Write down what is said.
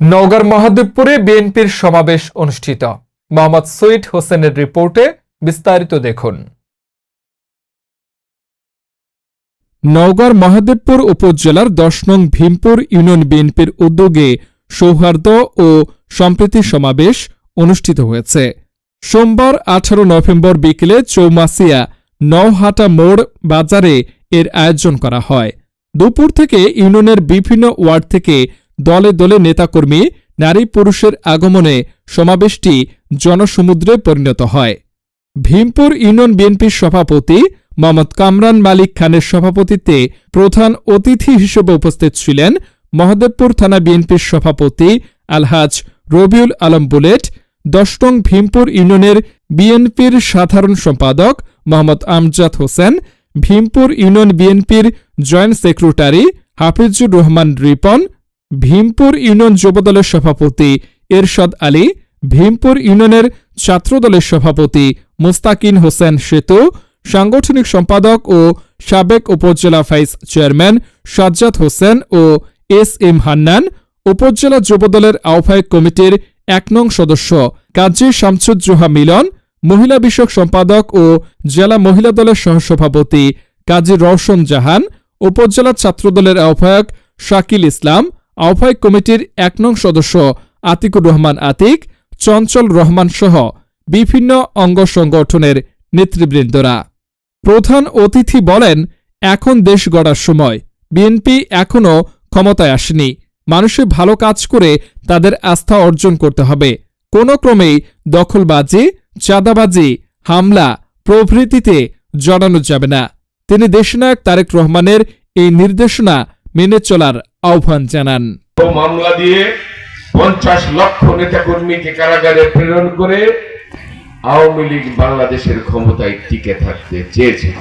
নওগাঁর মহাদেবপুরে বিএনপির সমাবেশ অনুষ্ঠিত। মোহাম্মদ সৈয়দ হোসেনের রিপোর্টে বিস্তারিত দেখুন। নওগাঁর মহাদেবপুর উপজেলার দশ নং ভীমপুর ইউনিয়ন বিএনপির উদ্যোগে সৌহার্দ্য ও সম্প্রীতি সমাবেশ অনুষ্ঠিত হয়েছে। সোমবার আঠারো নভেম্বর বিকেলে চৌমাসিয়া নওহাটা মোড় বাজারে এর আয়োজন করা হয়। দুপুর থেকে ইউনিয়নের বিভিন্ন ওয়ার্ড থেকে দলে দলে নেতাকর্মী, নারী পুরুষের আগমনে সমাবেশটি জনসমুদ্রে পরিণত হয়। ভীমপুর ইউনিয়ন বিএনপির সভাপতি মোহাম্মদ কামরান মালিক খানের সভাপতিত্বে প্রধান অতিথি হিসেবে উপস্থিত ছিলেন মহাদেবপুর থানা বিএনপির সভাপতি আলহাজ রবিউল আলম বুলেট, দশ নং ভীমপুর ইউনিয়নের বিএনপির সাধারণ সম্পাদক মোহাম্মদ আমজাদ হোসেন, ভীমপুর ইউনিয়ন বিএনপির joint secretary Hafizur Rahman Ripon Bhimpur union যুবদলের সভাপতি এরশাদ আলী, ভীমপুর ইউনিয়নের ছাত্রদলের সভাপতি মুস্তাকিন হোসেন সেতু, সাংগঠনিক সম্পাদক ও সাবেক উপজেলা ভাইস চেয়ারম্যান সাজ্জাদ হোসেন ও এস এম হান্নান, উপজেলা যুবদলের আহ্বায়ক কমিটির এক নং সদস্য কাজী শামসুজ্জোহা মিলন, মহিলা বিষয়ক সম্পাদক ও জেলা মহিলা দলের সহসভাপতি কাজী রওশন জাহান, উপজেলা ছাত্রদলের আহ্বায়ক শাকিল ইসলাম আহ্বায়ক কমিটির এক নং সদস্য আতিকুর রহমান আতিক, চঞ্চল রহমান সহ বিভিন্ন অঙ্গ সংগঠনের নেতৃবৃন্দরা। প্রধান অতিথি বলেন, এখন দেশ গড়ার সময়। বিএনপি এখনও ক্ষমতায় আসেনি। মানুষের ভালো কাজ করে তাদের আস্থা অর্জন করতে হবে। কোনো ক্রমেই দখলবাজি, চাঁদাবাজি, হামলা প্রভৃতিতে জড়ানো যাবে না। তিনি দেশনায়ক তারেক রহমানের এই নির্দেশনা মেনে চলার আহ্বান জানান। মামলা দিয়ে পঞ্চাশ লক্ষ নেতা কর্মীকে কারাগারে প্রেরণ করে আওয়ামী লীগ বাংলাদেশের ক্ষমতায় টিকে থাকতে চেয়েছিল।